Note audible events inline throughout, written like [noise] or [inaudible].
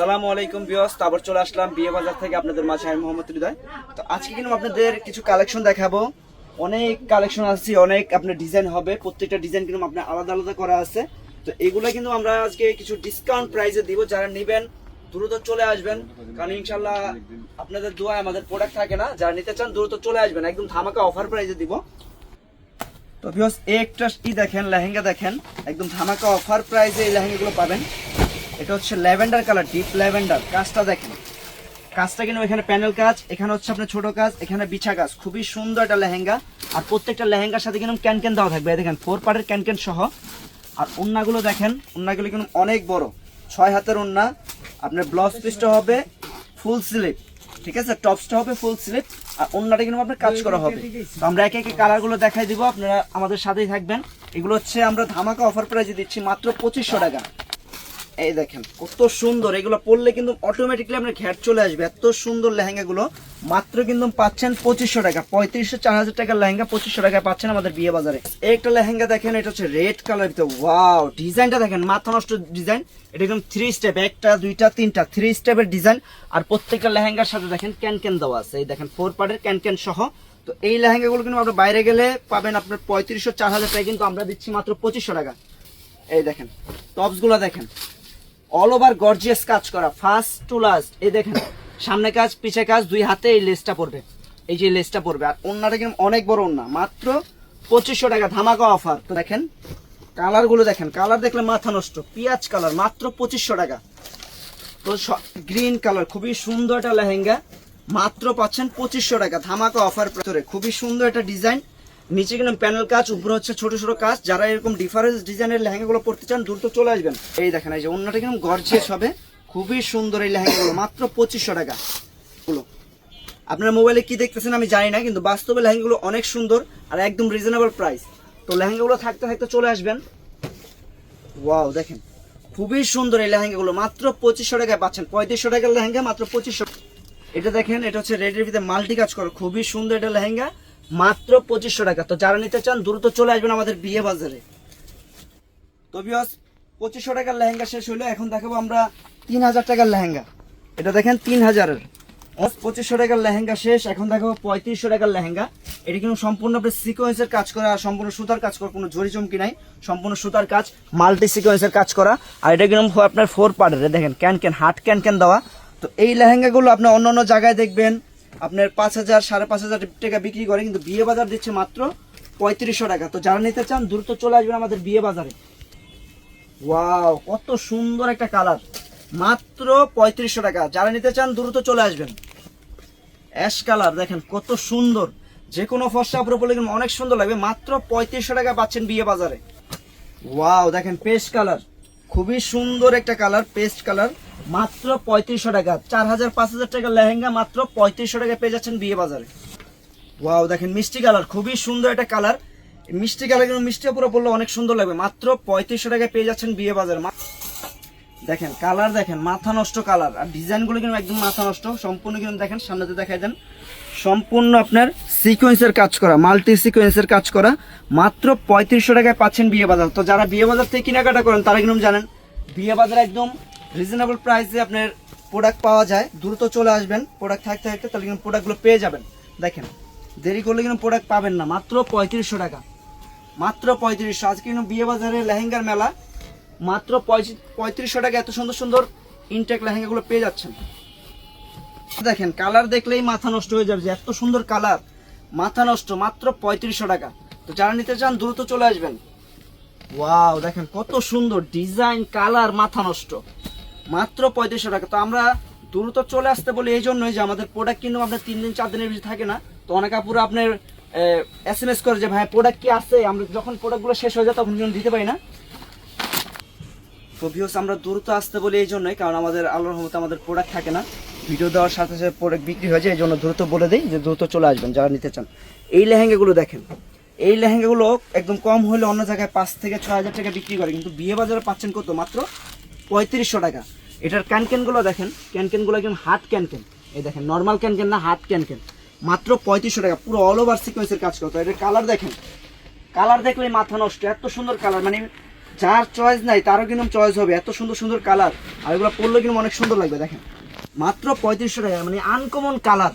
আসসালামু আলাইকুম বিয়স তারপর চলে আসলাম বিয়ে বাজার থেকে আপনাদের মাঝে আমি মোহাম্মদ হৃদয়। তো আজকে কিন্তু আপনাদের কিছু কালেকশন দেখাবো। অনেক কালেকশন আছে, অনেক আপনার ডিজাইন হবে, প্রত্যেকটা ডিজাইন কিন্তু আপনার আলাদা আলাদা করা আছে। তো এগুলো কিন্তু আমরা আজকে কিছু ডিসকাউন্ট প্রাইসে দিব, যারা নেবেন দ্রুত চলে আসবেন। কারণ ইনশাল্লাহ আপনাদের দোয়ায় আমাদের প্রোডাক্ট থাকে না, যারা নিতে চান দ্রুত চলে আসবেন। একদম ধামাকা অফার প্রাইসে দিব। তো এই একটা ই দেখেন, লেহেঙ্গা দেখেন, একদম ধামাকা অফার প্রাইসে এই লেহেঙ্গাগুলো পাবেন। এটা হচ্ছে ল্যাভেন্ডার কালার ডিপ ল্যাভেন্ডার। কাজটা দেখেন। কাজটা কিন্তু এখানে প্যানেল কাজ, এখানে হচ্ছে আপনার ছোট কাজ, এখানে বিছা কাজ। খুবই সুন্দর একটা লেহেঙ্গা। আর প্রত্যেকটা লেহেঙ্গার সাথে কিন্তু ক্যান ক্যান দেওয়া থাকবে। দেখেন ফোর পার্টের ক্যান ক্যান সহ। আর ওন্নাগুলো দেখেন, ওন্নাগুলো কিন্তু অনেক বড়। ছয় হাতের ওন্না। আপনার ব্লাউজ পিসটা হবে ফুল স্লিপ ঠিক আছে? টপসটা হবে ফুল স্লিপ আর ওন্নাটা কিন্তু আপনার কাজ করা হবে। তো আমরা একে একে কালারগুলো দেখাই দিব। আপনারা আমাদের সাথেই থাকবেন। এগুলো হচ্ছে আমরা ধামাকা অফার প্রাইজে দিচ্ছি মাত্র পঁচিশশো টাকা। এই দেখেন, কত সুন্দর। এগুলো পরলে কিন্তু অটোমেটিকলি আপনার ঘ্যাট চলে আসবে। এত সুন্দর লেহেঙ্গাগুলো। মাত্র কিন্তু পাচ্ছেন পঁচিশশো টাকা। পঁয়ত্রিশশো চার হাজার টাকার লেহেঙ্গা পঁচিশশো টাকায় পাচ্ছেন আমাদের বিয়ে বাজারে। একটা লেহেঙ্গা দেখেন, এটা হচ্ছে রেড কালার ওয়াও ডিজাইনটা দেখেন, মাথা নষ্ট ডিজাইন। এটা একদম থ্রি স্টেপ একটা, দুইটা, তিনটা। Three স্টেপের design. আর প্রত্যেকটা লেহেঙ্গার সাথে দেখেন ক্যান ক্যান দেওয়া আছে। এই দেখেন ফোর পার্টের ক্যান ক্যান সহ। তো এই লেহেঙ্গাগুলো কিন্তু আপনার বাইরে গেলে পাবেন আপনার পঁয়ত্রিশশো চার হাজার টাকা কিন্তু আমরা দিচ্ছি মাত্র পঁচিশশো টাকা। এই দেখেন টপসগুলো দেখেন। অল ওভার গর্জিয়াস কাজ করা ফার্স্ট টু লাস্ট এই দেখেন, সামনে কাজ, পিছে কাজ, দুই হাতে এই লেসটা পড়বে এই যে লেসটা পড়বে আর অন্যটা কিন্তু অনেক বড় অন্য মাত্র পঁচিশশো টাকা, ধামাকা অফার তো দেখেন কালারগুলো দেখেন কালার দেখলে মাথা নষ্ট, পিঁয়াজ কালার মাত্র পঁচিশশো টাকা। তো গ্রিন কালার খুবই সুন্দর একটা লেহেঙ্গা, মাত্র পাচ্ছেন পঁচিশশো টাকা, ধামাকা অফার ভিতরে। খুবই সুন্দর একটা ডিজাইন নিচে কিন্তু প্যানেল কাজ, উপরে হচ্ছে ছোট ছোট কাজ। যারা এরকম ডিফারেন্স ডিজাইনের লেহেঙ্গাগুলো পড়তে চান, দ্রুত চলে আসবেন। এই দেখেন, এই যে অন্যটা কিন্তু গর্জিয়াস হবে। খুবই সুন্দর এই লেহেঙ্গাগুলো, মাত্র পঁচিশশো টাকা। গুলো আপনার মোবাইলে কি দেখতেছেন আমি জানি না, কিন্তু বাস্তবে লেহেঙ্গাগুলো অনেক সুন্দর আর একদম রিজনেবল প্রাইস তো লেহেঙ্গাগুলো থাকতে থাকতে চলে আসবেন। ওয়াও দেখেন, খুবই সুন্দর এই লেহেঙ্গাগুলো, মাত্র পঁচিশশো টাকায় পাচ্ছেন। পঁয়ত্রিশশো টাকার লেহেঙ্গা, মাত্র পঁচিশশো। এটা দেখেন, এটা হচ্ছে রেডের ভিতরে মাল্টি কাজ করো, খুবই সুন্দর এটা লেহেঙ্গা। মাত্র পঁচিশশো টাকা। তো যারা নিতে চান, দ্রুত চলে আসবেন আমাদের বিয়ে বাজারে। তো বিয়স পঁচিশশো টাকার লেহেঙ্গা শেষ হলো এখন দেখাবো আমরা তিন হাজার টাকার লেহেঙ্গা। এটা দেখেন তিন হাজারের। পঁচিশশো টাকার লেহেঙ্গা শেষ। এখন দেখাবো পঁয়ত্রিশশো টাকার লেহেঙ্গা। এটা কিন্তু সম্পূর্ণ সিকোয়েন্সের কাজ করা, সম্পূর্ণ সুতার কাজ করা, কোনো জরি চমকি নাই। সম্পূর্ণ সুতার কাজ মাল্টি সিকোয়েন্সের কাজ করা। আর এটা কিন্তু আপনার ফোর পার্টের দেখেন, ক্যান ক্যান হাট ক্যান ক্যান দেওয়া। তো এই লেহেঙ্গাগুলো আপনার অন্য অন্য জায়গায় দেখবেন। আপনার পাঁচ হাজার, সাড়ে পাঁচ হাজার টাকা বিক্রি করে, কিন্তু বিয়ে বাজার দিচ্ছে মাত্র পঁয়ত্রিশশো টাকা। তো যারা নিতে চান, দ্রুত চলে আসবেন আমাদের বিয়ে বাজারে। ওয়াও, কত সুন্দর একটা কালার। মাত্র পঁয়ত্রিশশো টাকা। যারা নিতে চান, দ্রুত চলে আসবেন। অ্যাশ কালার, দেখেন কত সুন্দর। যে কোনো ফর্সা উপরে কিন্তু অনেক সুন্দর লাগবে। মাত্র পঁয়ত্রিশশো টাকা পাচ্ছেন বিয়ে বাজারে। ওয়াও, দেখেন পেস্ট কালার। খুবই সুন্দর একটা কালার পেস্ট কালার। মাত্র পঁয়ত্রিশশো টাকা। চার হাজার, পাঁচ হাজার টাকা লেহেঙ্গা মাত্র পঁয়ত্রিশশো টাকা পেয়ে যাচ্ছেন বিয়ে বাজারে। ওয়াও, দেখেন মিষ্টি কালার, খুবই সুন্দর একটা কালার। মিষ্টি কালার কিন্তু মিষ্টি পুরো পড়লে অনেক সুন্দর লাগবে। মাত্র পঁয়ত্রিশশো টাকায় পেয়ে যাচ্ছেন বিয়ে বাজারে। দেখেন কালার দেখেন, মাথা নষ্ট কালার আর ডিজাইনগুলো কিন্তু একদম মাথা নষ্ট। সম্পূর্ণ কিন্তু দেখেন সামনেতে দেখাই দেন। সম্পূর্ণ আপনার সিকোয়েন্সের কাজ করা মাল্টি সিকোয়েন্সের কাজ করা। মাত্র পঁয়ত্রিশশো টাকায় পাচ্ছেন বিয়ে বাজার। তো যারা বিয়ে বাজার থেকে কেনাকাটা করেন, তারা কিন্তু জানেন, বিয়ে বাজার একদম রিজনেবল প্রাইসে আপনার প্রোডাক্ট পাওয়া যায়। দ্রুত চলে আসবেন প্রোডাক্ট থাকতে থাকতে তাহলে কিন্তু প্রোডাক্টগুলো পেয়ে যাবেন। দেখেন, দেরি করলে কিন্তু প্রোডাক্ট পাবেন না। মাত্র পঁয়ত্রিশশো টাকা। মাত্র পঁয়ত্রিশশো। আজকে কিন্তু বিয়ে বাজারে লেহেঙ্গার মেলা। মাত্র পঁয়ত্রিশশো টাকা এত সুন্দর সুন্দর ইনটেক লেহেঙ্গাগুলো পেয়ে যাচ্ছেন। দেখেন কালার দেখলেই মাথা নষ্ট হয়ে যাবে যে এত সুন্দর কালার মাথা নষ্ট, মাত্র পঁয়ত্রিশশো টাকা। তো যারা নিতে চান, দ্রুত চলে আসবেন। ওয়াও, দেখেন কত সুন্দর ডিজাইন কালার মাথা নষ্ট। মাত্র পঁয়ত্রিশশো টাকা। তো আমরা দ্রুত চলে আসতে বলি এই জন্যই যে আমাদের প্রোডাক্ট কিন্তু আপনার তিন দিন, চার দিনের বেশি থাকে না। তো অনেক আপুরা আপনার এস এম এস করে যে, ভাই প্রোডাক্ট কি আছে? আমরা যখন প্রোডাক্টগুলো শেষ হয়ে যায়, তখন দিতে পারি না। তো ভিউস আমরা দ্রুত আসতে বলি এই জন্যই, কারণ আমাদের আল্লাহর রহমতে আমাদের প্রোডাক্ট থাকে না। ভিডিও দেওয়ার সাথে সাথে প্রোডাক্ট বিক্রি হয়ে যায়, এই জন্য দ্রুত বলে দিই যে দ্রুত চলে আসবেন, যারা নিতে চান। এই লেহেঙ্গাগুলো দেখেন, এই লেহেঙ্গাগুলো একদম কম হলে অন্য জায়গায় পাঁচ থেকে ছয় হাজার টাকা বিক্রি করে, কিন্তু বিয়ে বাজারে পাচ্ছেন কত? মাত্র পঁয়ত্রিশশো টাকা। এটার ক্যানকেনগুলো দেখেন, ক্যানকেনগুলো একদম হাট ক্যানকেন। এই দেখেন নর্মাল ক্যানকেন না হাট ক্যানকেন। মাত্র পঁয়ত্রিশশো টাকা, পুরো অল ওভার সিকোয়েন্সের কাজ করতো এটার কালার দেখেন কালার দেখলে মাথা নষ্ট, এত সুন্দর কালার মানে যার চয়েস নাই, তারও কিন্তু চয়েস হবে। এত সুন্দর সুন্দর কালার আর এগুলো পরলে কিন্তু অনেক সুন্দর লাগবে, দেখেন। মাত্র পঁয়ত্রিশশো টাকা মানে আনকমন কালার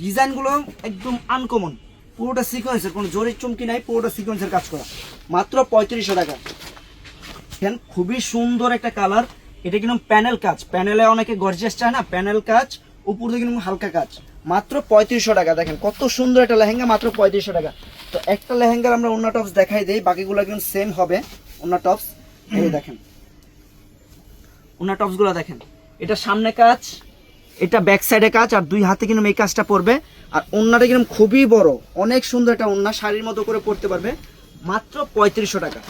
ডিজাইনগুলো একদম আনকমন পুরোটা সিকোয়েন্সের কোনো জরির চুমকি নাই, পুরোটা সিকোয়েন্সের কাজ করা। মাত্র পঁয়ত্রিশশো টাকা। দেখেন, খুবই সুন্দর একটা কালার এটা কিন্তু প্যানেল কাজ। প্যানেলে অনেকে গর্জিয়াস চায় না প্যানেল কাজ। উপর কিন্তু হালকা কাজ। মাত্র পঁয়ত্রিশশো টাকা, দেখেন, কত সুন্দর একটা লেহেঙ্গা, মাত্র পঁয়ত্রিশশো টাকা। তো একটা লেহেঙ্গার আমরা অন্য টপস দেখাই দিই, বাকিগুলো কিন্তু সেম হবে। অন্য টপস এই [clears throat] দেখেন। অন্য টপসগুলো দেখেন। এটা সামনে কাজ এটা ব্যাক সাইডে কাজ আর দুই হাতে কিন্তু এই কাজটা পড়বে। আর ওন্নাটা কিন্তু খুবই বড় অনেক সুন্দর একটা ওন্না শাড়ির মতো করে পড়তে পারবে মাত্র পঁয়ত্রিশশো টাকা।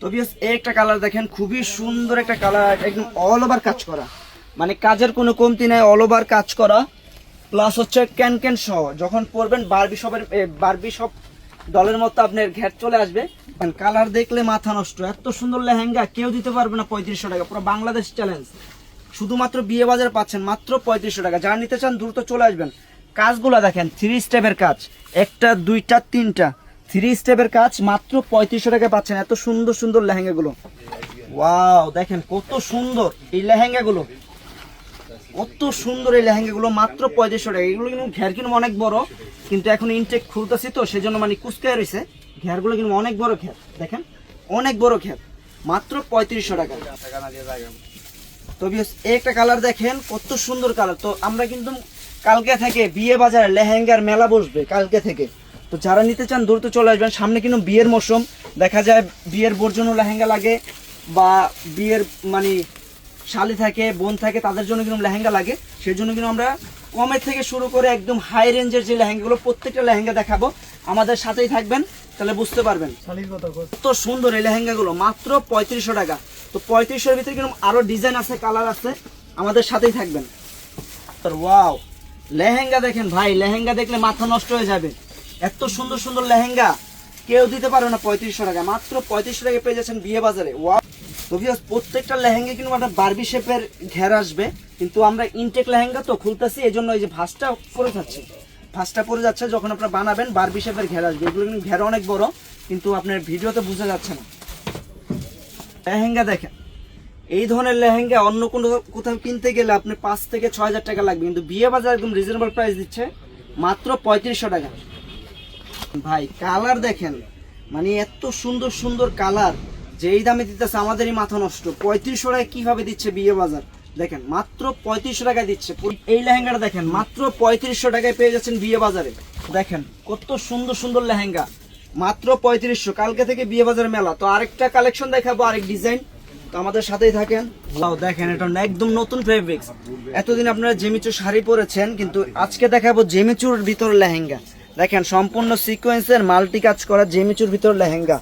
তো বিয়াস একটা কালার দেখেন খুবই সুন্দর একটা কালার একদম অল ওভার কাজ করা। মানে কাজের কোনো কমতি নাই অল ওভার কাজ করা। প্লাস হচ্ছে ক্যান ক্যান সহ, যখন পরবেন বারবি শপের বারবি শপ দলের মতো আপনার ঘ্যাট চলে আসবে। কালার দেখলে মাথা নষ্ট, এত সুন্দর লেহেঙ্গা, কেউ দিতে পারবে না পঁয়ত্রিশশো টাকা, পুরো বাংলাদেশ চ্যালেঞ্জ শুধুমাত্র বিয়ে বাজার পাচ্ছেন মাত্র পঁয়ত্রিশশো টাকা, যারা নিতে চান দ্রুত চলে আসবেন। কাজগুলো দেখেন থ্রি স্টেপের কাজ, একটা, দুইটা, তিনটা। থ্রি স্টেপের কাজ মাত্র পঁয়ত্রিশশো টাকা পাচ্ছেন এত সুন্দর সুন্দর লেহেঙ্গাগুলো। ওয়াও দেখেন কত সুন্দর এই লেহেঙ্গাগুলো। কত সুন্দর এই লেহেঙ্গাগুলো, মাত্র পঁয়ত্রিশশো টাকা। এগুলো কিন্তু ঘের কিন্তু অনেক বড়, কিন্তু এখন ইনটেক খুলতেছি তো, সেজন্য মানে কুচকায় রয়েছে ঘেরগুলো কিন্তু অনেক বড় ঘের, দেখেন? অনেক বড় ঘের, মাত্র পঁয়ত্রিশশো টাকা। তো বিয়স একটা কালার দেখেন, কত সুন্দর কালার তো আমরা কিন্তু কালকে থেকে বিয়ে বাজারে লেহেঙ্গার মেলা বসবে, কালকে থেকে। তো যারা নিতে চান, দ্রুত চলে আসবেন। সামনে কিন্তু বিয়ের মৌসুম দেখা যায় বিয়ের বর্জনও লেহেঙ্গা লাগে, বা বিয়ের মানে শালি থাকে বোন থাকে তাদের জন্য কিন্তু লেহেঙ্গা লাগে। সেই জন্য কিন্তু আমরা কমের থেকে শুরু করে একদম হাই রেঞ্জের যে লেহেঙ্গাগুলো প্রত্যেকটা লেহেঙ্গা দেখাবো। আমাদের সাথেই থাকবেন তাহলে বুঝতে পারবেন। কত সুন্দর এই লেহেঙ্গাগুলো মাত্র পঁয়ত্রিশশো টাকা। তো পঁয়ত্রিশশোর ভিতরে কিন্তু আরও ডিজাইন আছে কালার আছে। আমাদের সাথেই থাকবেন। ওয়াও লেহেঙ্গা দেখেন ভাই লেহেঙ্গা দেখলে মাথা নষ্ট হয়ে যাবে। এত সুন্দর সুন্দর লেহেঙ্গা। কেউ দিতে পারবে না পঁয়ত্রিশশো টাকা মাত্র পঁয়ত্রিশশো টাকা পেয়ে যাচ্ছেন বিয়ে বাজারে। ওয়াও তো viewers, প্রত্যেকটা লেহেঙ্গা কিন্তু একটা বারবি শেপের ঘের আসবে। কিন্তু আমরা ইনটেক লেহেঙ্গা তো খুলতেছি এই জন্য এই যে ভাঁজটা পরে যাচ্ছে। ভাঁজটা পরে যাচ্ছে যখন আপনারা বানাবেন বারবি শেপের ঘের আসবে। এগুলো কিন্তু ঘের অনেক বড় কিন্তু আপনার ভিডিওতে বোঝা যাচ্ছে না। লেহেঙ্গা দেখেন এই ধরনের লেহেঙ্গা অন্য কোনো কোথাও কিনতে গেলে আপনি পাঁচ থেকে ছয় হাজার টাকা লাগবে কিন্তু বিয়ে বাজার একদম রিজনেবল প্রাইস দিচ্ছে মাত্র পঁয়ত্রিশশো টাকা। ভাই কালার দেখেন মানে এত সুন্দর সুন্দর কালার যে এই দামে দিতেছে আমাদেরই মাথা নষ্ট। পঁয়ত্রিশশো টাকা কীভাবে দিচ্ছে বিয়ে বাজার? দেখেন, মাত্র পঁয়ত্রিশশো টাকায় দিচ্ছে। এই লেহেঙ্গাটা দেখেন, মাত্র পঁয়ত্রিশশো টাকায় পেয়ে যাচ্ছেন বিয়ে বাজারে। দেখেন, কত সুন্দর সুন্দর লেহেঙ্গা। মাত্র পঁয়ত্রিশশো, কালকে থেকে বিয়ে বাজার মেলা। তো আরেকটা কালেকশন দেখাবো, আরেক ডিজাইন। তো আমাদের সাথেই থাকেন। দেখেন, এটা একদম নতুন ফেব্রিক্স এতদিন আপনারা জেমিচুর শাড়ি পরেছেন, কিন্তু আজকে দেখাবো জেমিচুর ভিতর লেহেঙ্গা। দেখেন, সম্পূর্ণ সিকোয়েন্সের মাল্টি কাজ করা জেমিচুর ভিতর লেহেঙ্গা।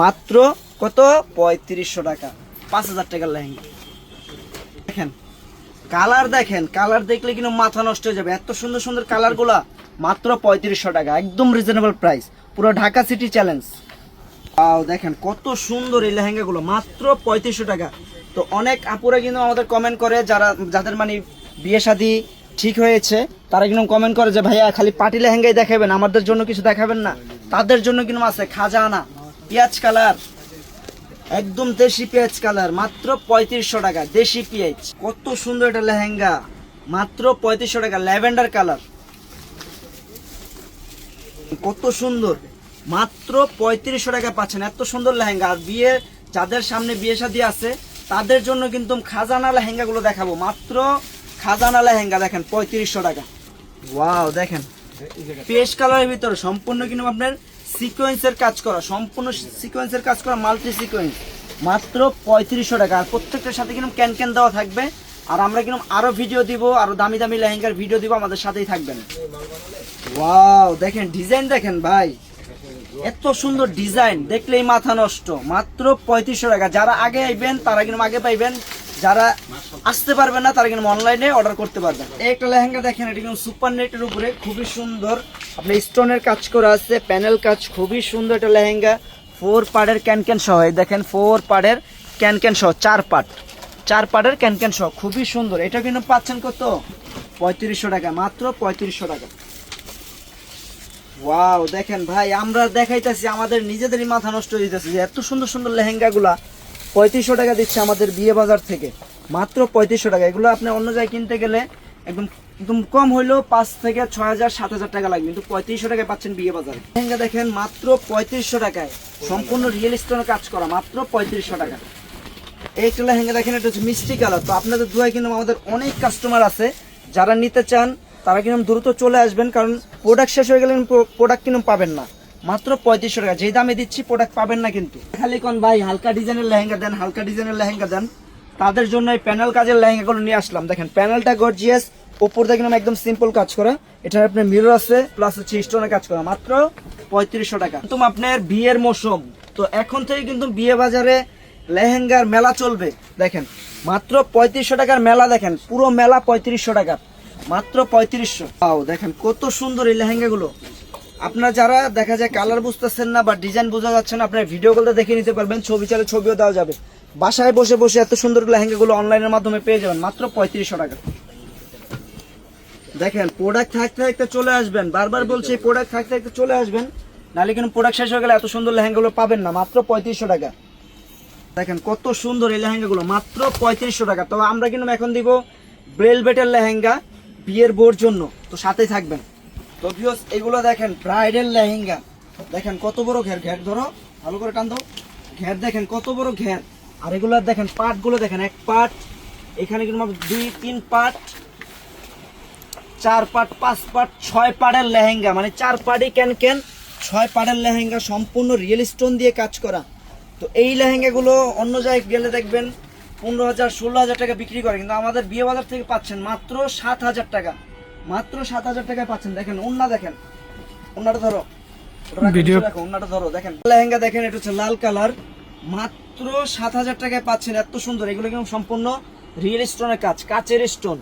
মাত্র কত? পঁয়ত্রিশশো টাকা। পাঁচ হাজার টাকার লেহেঙ্গা। দেখেন, কালার দেখেন, কালার দেখলে কিন্তু মাথা নষ্ট হয়ে যাবে। এত সুন্দর সুন্দর কালারগুলা, মাত্র পঁয়ত্রিশশো টাকা, একদম রিজনেবল প্রাইস পুরো ঢাকা সিটি চ্যালেঞ্জ আও দেখেন, কত সুন্দর এই লেহেঙ্গাগুলো, মাত্র পঁয়ত্রিশশো টাকা। তো অনেক আপুরা কিন্তু আমাদের কমেন্ট করে, যারা, যাদের মানে বিয়ে শাদী ঠিক হয়েছে, তারা কিন্তু কমেন্ট করে যে, ভাইয়া, খালি পাটি লেহেঙ্গাই দেখাবেন, আমাদের জন্য কিছু দেখাবেন না। তাদের জন্য কিন্তু আছে খাজা খাজানা, পেঁয়াজ কালার। একদম দেশি পেঁয়াজ কালার, মাত্র পঁয়ত্রিশশো টাকা, দেশি পেঁয়াজ। কত সুন্দর এটা লেহেঙ্গা, মাত্র পঁয়ত্রিশশো টাকা, ল্যাভেন্ডার কালার। কত সুন্দর, মাত্র পঁয়ত্রিশশো টাকা পাচ্ছেন, এত সুন্দর লেহেঙ্গা। আর বিয়ে, যাদের সামনে বিয়ে শাদী আছে, তাদের জন্য কিন্তু খাজানা লেহেঙ্গাগুলো দেখাবো। মাত্র খাজানা লেহেঙ্গা, দেখেন, পঁয়ত্রিশশো টাকা। ওয়াও, দেখেন। পেশ কালারের ভিতরে সম্পূর্ণ কিন্তু আপনার সিকোয়েন্সের কাজ করা, সম্পূর্ণ সিকোয়েন্সের কাজ করা মাল্টি সিকোয়েন্স মাত্র পঁয়ত্রিশশো টাকা। আর প্রত্যেকটার সাথে কিন্তু ক্যান ক্যান দেওয়া থাকবে। আর আমরা কিন্তু আরও ভিডিও দিব, আরও দামি দামি লেহেঙ্গার ভিডিও দিব, আমাদের সাথেই থাকবেন। ওয়াও দেখেন ডিজাইন দেখেন ভাই। এত সুন্দর ডিজাইন দেখলেই মাথা নষ্ট। মাত্র পঁয়ত্রিশশো টাকা। যারা আগে আইবেন, তারা কিন্তু আগে পাইবেন। যারা আসতে পারবে না, তারা কিন্তু অনলাইনে অর্ডার করতে পারবেন। একটা লেহেঙ্গা দেখেন, এটা কিন্তু সুপার নেটের উপরে, খুবই সুন্দর। আপনার স্টোনের কাজ করা আছে প্যানেল কাজ, খুবই সুন্দর একটা লেহেঙ্গা। ফোর পার্টের ক্যান ক্যান সহ দেখেন ফোর পার্টের ক্যান ক্যান সহ, চার পার্ট চার পার্টের ক্যান ক্যান সহ, খুবই সুন্দর। এটা কিন্তু পাচ্ছেন কত? পঁয়ত্রিশশো টাকা, মাত্র পঁয়ত্রিশশো টাকা। ওয়াও দেখেন ভাই, আমরা দেখাইতেছি, আমাদের নিজেদেরই মাথা নষ্ট হয়ে যে এত সুন্দর সুন্দর লেহেঙ্গাগুলা পঁয়ত্রিশশো টাকা দিচ্ছে আমাদের বিয়ে বাজার থেকে। মাত্র পঁয়ত্রিশশো টাকা। এগুলো আপনি অন্য জায়গায় কিনতে গেলে একদম একদম কম হইলেও পাঁচ থেকে ছয় হাজার, সাত হাজার টাকা লাগবে। কিন্তু পঁয়ত্রিশশো টাকায় পাচ্ছেন বিয়ে বাজারে। লেহেঙ্গা দেখেন, মাত্র পঁয়ত্রিশশো টাকায়। সম্পূর্ণ রিয়েল স্টোনে কাজ করা, মাত্র পঁয়ত্রিশশো টাকা। এই একটা লেহেঙ্গা দেখেন, এটা হচ্ছে মিষ্টি কালার। তো আপনাদের দুয়ায় কিন্তু আমাদের অনেক কাস্টমার আছে। যারা নিতে চান, তারা কিন্তু দ্রুত চলে আসবেন, কারণ প্রোডাক্ট শেষ হয়ে গেলে প্রোডাক্ট কিন্তু পাবেন না। মাত্র পঁয়ত্রিশশো টাকা। যেই দামে দিচ্ছি প্রোডাক্ট পাবেন না কিন্তু। খালি কোন ভাই, হালকা ডিজাইনের লেহেঙ্গা দেন, হালকা ডিজাইনের লেহেঙ্গা দেন। তাদের জন্য এই প্যানেল কাজের লেহেঙ্গাগুলো নিয়ে আসলাম। দেখেন প্যানেলটা গর্জিয়াস উপর থেকে একদম সিম্পল কাজ করা। এটার আপনার মিরর আছে প্লাস হচ্ছে স্টোনের কাজ করা। মাত্র পঁয়ত্রিশশো টাকা। কিন্তু আপনার বিয়ের মৌসুম। তো এখন থেকে কিন্তু বিয়ে বাজারে লেহেঙ্গার মেলা চলবে। দেখেন, মাত্র পঁয়ত্রিশশো টাকার মেলা দেখেন, পুরো মেলা পঁয়ত্রিশশো টাকার। মাত্র পঁয়ত্রিশশো। পাও দেখেন, কত সুন্দর এই লেহেঙ্গাগুলো। আপনারা যারা দেখা যায় কালার বুঝতেছেন না বা ডিজাইন বোঝা যাচ্ছে না, আপনার ভিডিও কলটা দেখে নিতে পারবেন, ছবি চালে ছবিও দেওয়া যাবে। বাসায় বসে বসে এত সুন্দর লেহেঙ্গাগুলো অনলাইনের মাধ্যমে পেয়ে যাবেন, মাত্র পঁয়ত্রিশশো টাকা। দেখেন প্রোডাক্ট থাকতে থাকতে চলে আসবেন, বারবার বলছি প্রোডাক্ট থাকতে থাকতে চলে আসবেন, নাহলে কিন্তু প্রোডাক্ট শেষ হয়ে গেলে এত সুন্দর লেহেঙ্গাগুলো পাবেন না, মাত্র পঁয়ত্রিশশো টাকা। দেখেন, কত সুন্দর এই লেহেঙ্গাগুলো, মাত্র পঁয়ত্রিশশো টাকা। তবে আমরা কিন্তু এখন দিব বেলভেটের লেহেঙ্গা বিয়ের বোর জন্য, তো সাথেই থাকবেন। তো ভিউস এগুলো দেখেন ব্রাইডাল লেহেঙ্গা। দেখেন কত বড় ঘের ঘের ধরো, ভালো করে টান দাও। ঘের দেখেন কত বড় ঘের। আর এগুলো দেখেন, পাটগুলো দেখেন, এক পাট, এখানে কিন্তু দুই, তিন পাট, চার পাট, পাঁচ পাট, ছয় পাড়ের লেহেঙ্গা। মানে চার পাড়ি ক্যান ক্যান ছয় পাড়ের লেহেঙ্গা সম্পূর্ণ রিয়েল স্টোন দিয়ে কাজ করা। তো এই লেহেঙ্গাগুলো অন্য জায়গায় গেলে দেখবেন পনেরো হাজার, ষোলো হাজার টাকা বিক্রি করে, কিন্তু আমাদের বিয়ে বাজার থেকে পাচ্ছেন মাত্র সাত হাজার টাকা। মাত্র সাত হাজার টাকায় পাচ্ছেন। দেখেন ওন্না দেখেন। ওন্নাটা ধরো। ভিডিও- ওন্নাটা ধরো দেখেন। লেহেঙ্গা দেখেন এটা হচ্ছে লাল কালার। মাত্র সাত হাজার টাকায় পাচ্ছেন এত সুন্দর। এগুলো কিন্তু সম্পূর্ণ রিয়েল স্টোনের কাজ কাচের স্টোন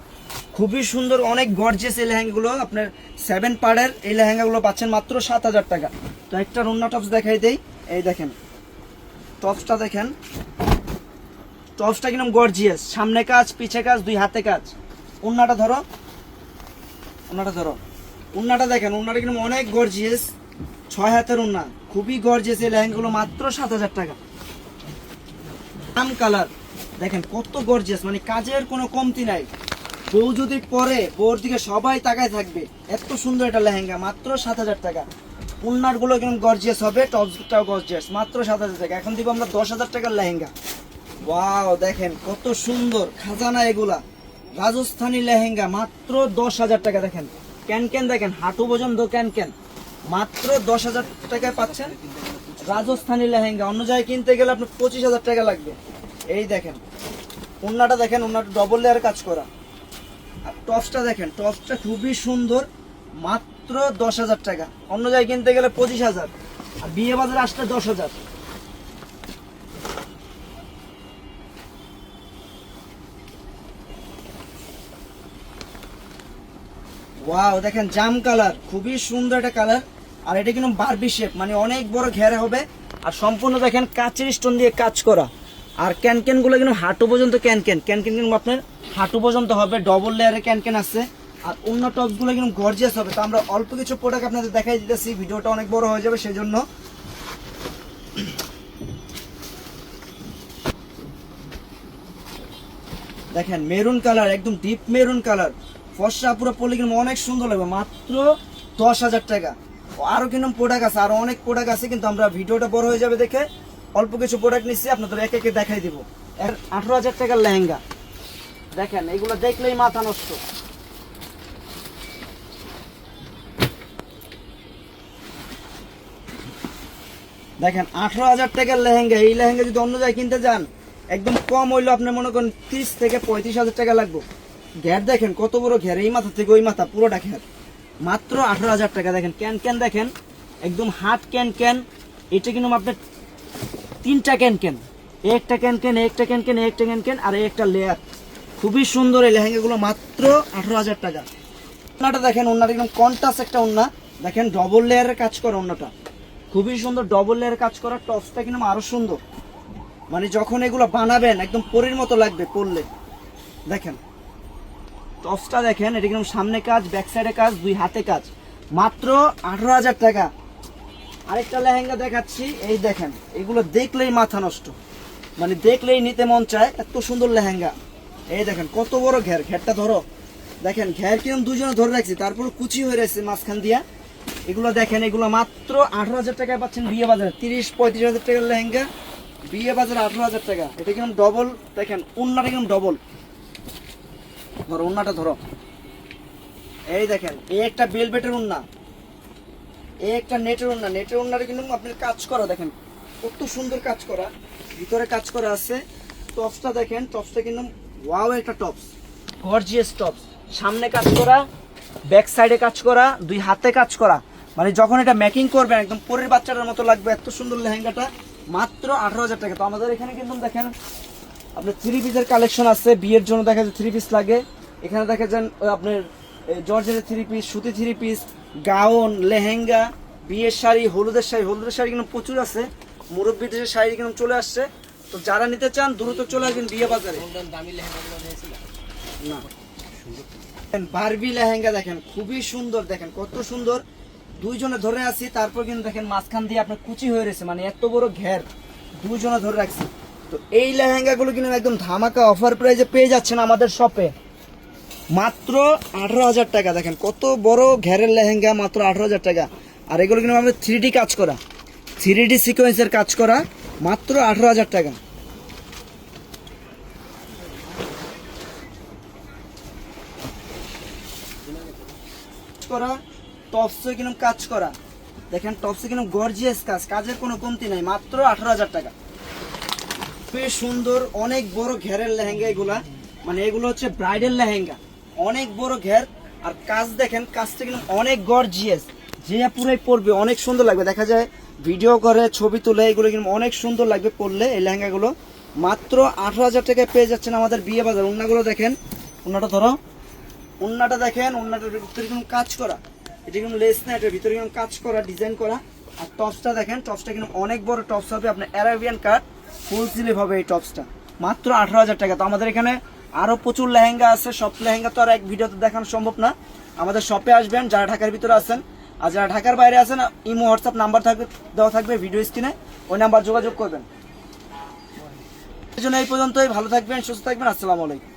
খুবই সুন্দর অনেক গর্জেস এই লেহেঙ্গাগুলো। আপনার সেভেন পাড়ের এই লেহেঙ্গাগুলো পাচ্ছেন মাত্র সাত হাজার টাকা। তো একটা রুন্না টপস দেখাই দেই। এই দেখেন টপসটা দেখেন। টপসটা গর্জিয়াস সামনে কাজ পিছে কাজ দুই হাতে কাজ। উন্নাটা ধরো। উন্নাটা ধরো। উন্নাটা দেখেন, উন্নাটা কিন্তু অনেক গর্জিয়াস ছয় হাতের উন্না, খুবই গর্জিয়াস এই লেহেঙ্গাগুলো, মাত্র সাত হাজার টাকা। আম কালার দেখেন, কত গর্জিয়াস মানে কাজের কোনো কমতি নাই। বউ যদি পরে, বউর দিকে সবাই তাকায় থাকবে, এত সুন্দর এটা লেহেঙ্গা, মাত্র সাত হাজার টাকা। উন্নারগুলো কীরকম গর্জিয়াস হবে টপসটাও গর্জিয়াস মাত্র সাত হাজার টাকা। এখন দিব আমরা দশ হাজার টাকার লেহেঙ্গা। ওয়াও, দেখেন, কত সুন্দর, খাজানা এগুলা। রাজস্থানী লেহেঙ্গা, মাত্র দশ হাজার টাকা দেখেন। ক্যান ক্যান দেখেন, হাঁটু পর্যন্ত ক্যান ক্যান। মাত্র দশ হাজার টাকায় পাচ্ছেন রাজস্থানী লেহেঙ্গা। অন্য জায়গায় কিনতে গেলে আপনার পঁচিশ হাজার টাকা লাগবে। এই দেখেন উন্নাটা দেখেন উন্নাটা ডবল লেয়ার কাজ করা। আর টপসটা দেখেন, টপসটা খুবই সুন্দর, মাত্র দশ হাজার টাকা। অন্য জায়গায় কিনতে গেলে পঁচিশ হাজার। আর বিয়ে বাজারে আসলে দশ হাজার। ওয়াও দেখেন, জাম কালার খুবই সুন্দর একটা কালার আর এটা কিন্তু বারবি শেপ মানে অনেক বড় ঘেরা হবে। আর সম্পূর্ণ দেখেন, কাচের স্টোন দিয়ে কাজ করা। আর ক্যানগুলো কিন্তু হাঁটু পর্যন্ত ক্যান ক্যান ক্যান ক্যান কিন্তু আপনার হাঁটু পর্যন্ত হবে ডবল লেয়ারে ক্যান ক্যান আছে। আর অন্য টপসগুলো কিন্তু গর্জিয়াস হবে। তো আমরা অল্প কিছু প্রোডাক্ট আপনাদের দেখাই দিতেছি, ভিডিওটা অনেক বড় হয়ে যাবে সেই জন্য দেখেন মেরুন কালার একদম ডিপ মেরুন কালার ফর্সা পুরো পলি কিন্তু অনেক সুন্দর লাগবে, মাত্র দশ হাজার টাকা। আরও কিন্তু প্রোডাক্ট আছে, আরও অনেক প্রোডাক্ট আছে, কিন্তু আমরা ভিডিওটা বড় হয়ে যাবে দেখে অল্প কিছু প্রোডাক্ট নিচ্ছি, আপনাদের এক একে দেখাই দিব। আঠারো হাজার টাকার লেহেঙ্গা। দেখেন, এগুলো দেখলেই মাথা নষ্ট। দেখেন, আঠারো হাজার টাকার লেহেঙ্গা, এই লেহেঙ্গা যদি অন্য জায়গায় কিনতে যান, একদম কম হইল আপনার মনে করেন তিরিশ থেকে পঁয়ত্রিশ হাজার টাকা লাগবে। ঘের দেখেন, কত বড় ঘের, এই মাথা থেকে ওই মাথা, পুরোটা ঘের। মাত্র আঠারো হাজার টাকা দেখেন ক্যান ক্যান দেখেন, একদম হাট ক্যান ক্যান এটা কিন্তু আপনার তিনটা ক্যান ক্যান একটা ক্যান ক্যান একটা ক্যান ক্যান একটা ক্যান ক্যান আর একটা লেয়ার। খুবই সুন্দর এই লেহেঙ্গাগুলো, মাত্র আঠারো হাজার টাকা। ওন্নাটা দেখেন ওন্নাটা একদম কন্টাস একটা ওন্না দেখেন ডবল লেয়ারের কাজ করা ওন্নাটা খুবই সুন্দর ডবল লেয়ারের কাজ করা টপসটা কিন্তু আরও সুন্দর। মানে যখন এগুলো বানাবেন, একদম পরীর মতো লাগবে পরলে। দেখেন টপসটা দেখেন, এটা কিন্তু সামনে কাজ ব্যাক সাইডে কাজ, দুই হাতে কাজ। মাত্র আঠারো হাজার টাকা। আরেকটা লেহেঙ্গা দেখাচ্ছি, এই দেখেন, এগুলো দেখলেই মাথা নষ্ট। মানে দেখলেই নিতে মন চায়, এত সুন্দর লেহেঙ্গা। এই দেখেন, কত বড় ঘের, ঘেরটা ধরো। দেখেন, ঘের কিরম দুজনে ধরে রাখছি, তারপর কুচি হয়ে রয়েছে মাঝখান দিয়া। এগুলো দেখেন, এগুলো মাত্র আঠারো হাজার টাকায় পাচ্ছেন বিয়ে বাজারে। তিরিশ, পঁয়ত্রিশ হাজার টাকার লেহেঙ্গা, বিয়ে বাজারে আঠারো হাজার টাকা। এটা কিরম ডবল দেখেন, উন্নাটা কিরম ডবল ধরো উন্নাটা ধরো। এই দেখেন, এই একটা বেলবেটের উন্না এই একটা নেটের উন্না নেটের উন্নাটা কিন্তু আপনার কাজ করা, দেখেন, কত সুন্দর কাজ করা। ভিতরে কাজ করা আছে। টপসটা দেখেন টপসটা কিন্তু ওয়াও একটা টপস গর্জিয়াস টপস সামনে কাজ করা ব্যাক সাইডে কাজ করা, দুই হাতে কাজ করা। মানে যখন এটা মেকিং করবেন, একদম পরের বাচ্চাটার মতো লাগবে এত সুন্দর লেহেঙ্গাটা। মাত্র আঠারো হাজার টাকা। তো আমাদের এখানে কিন্তু দেখেন আপনার থ্রি পিসের কালেকশন আছে, বিয়ের জন্য দেখা যায় থ্রি পিস লাগে। এখানে দেখা যান আপনার জর্জের থ্রি পিস সুতি থ্রি পিস গাউন, লেহেঙ্গা, বিয়ের শাড়ি, হলুদের শাড়ি হলুদের শাড়ি কিন্তু প্রচুর আছে। মুরব্বী দেশের শাড়ি কিন্তু চলে আসছে। তো যারা নিতে চান, দ্রুত চলে আসবেন বিয়ে বাজারে। না। বারবি লেহেঙ্গা দেখেন, খুবই সুন্দর, দেখেন কত সুন্দর। দুইজনে ধরে আছি, তারপর কিন্তু দেখেন মাঝখান দিয়ে আপনার কুচি হয়ে রয়েছে মানে এত বড় ঘের। দুইজনে ধরে রাখছি। তো এই লেহেঙ্গাগুলো কিন্তু একদম ধামাকা অফার প্রাইজে পেয়ে যাচ্ছেন আমাদের শপে মাত্র আঠারো হাজার টাকা, দেখেন কত বড় ঘেরের লেহেঙ্গা, মাত্র আঠারো হাজার টাকা। আর এগুলো কিন্তু আমাদের থ্রি ডি কাজ করা থ্রি ডি সিকোয়েন্সের কাজ করা, মাত্র আঠারো হাজার টাকা। করা টপসে কীরকম কাজ করা। দেখেন টপসে কীরকম গর্জিয়াস কাজ, কাজের কোনো কমতি নাই, মাত্র আঠারো হাজার টাকা। বেশ সুন্দর, অনেক বড় ঘেরের লেহেঙ্গা এগুলা। মানে এগুলো হচ্ছে ব্রাইডাল লেহেঙ্গা। অনেক বড় ঘের, আর কাজ দেখেন, কাজটা কিন্তু অনেক গর্জিয়াস যে পুরাই পরবে, অনেক সুন্দর লাগবে। দেখা যায় ভিডিও করে, ছবি তুলে, এগুলো কিন্তু অনেক সুন্দর লাগবে পরলে এই লেহেঙ্গাগুলো। মাত্র আঠারো হাজার টাকায় পেয়ে যাচ্ছেন আমাদের বিয়ে বাজার। উন্নাগুলো দেখেন, উন্নাটা ধরো। উন্নাটা দেখেন, উন্নাটার ভিতরে কিন্তু কাজ করা। এটা কিন্তু লেস না এটার ভিতরে কিন্তু কাজ করা ডিজাইন করা। আর টপসটা দেখেন টপসটা কিন্তু অনেক বড় টপস হবে। আপনার অ্যারাবিয়ান কাট ফুল স্লিভ হবে এই টপসটা মাত্র আঠারো হাজার টাকা। তো আমাদের এখানে আরও প্রচুর লেহেঙ্গা আছে। সব লেহেঙ্গা তো আর এক ভিডিওতে দেখানো সম্ভব না। আমাদের শপে আসবেন, যারা ঢাকার ভিতরে আছেন। আর যারা ঢাকার বাইরে আছেন, ইমো, হোয়াটসঅ্যাপ নাম্বার থাকবে দেওয়া থাকবে ভিডিও স্ক্রিনে ওই নাম্বার যোগাযোগ করবেন। এই জন্য এই পর্যন্তই। ভালো থাকবেন, সুস্থ থাকবেন। আসসালামু আলাইকুম।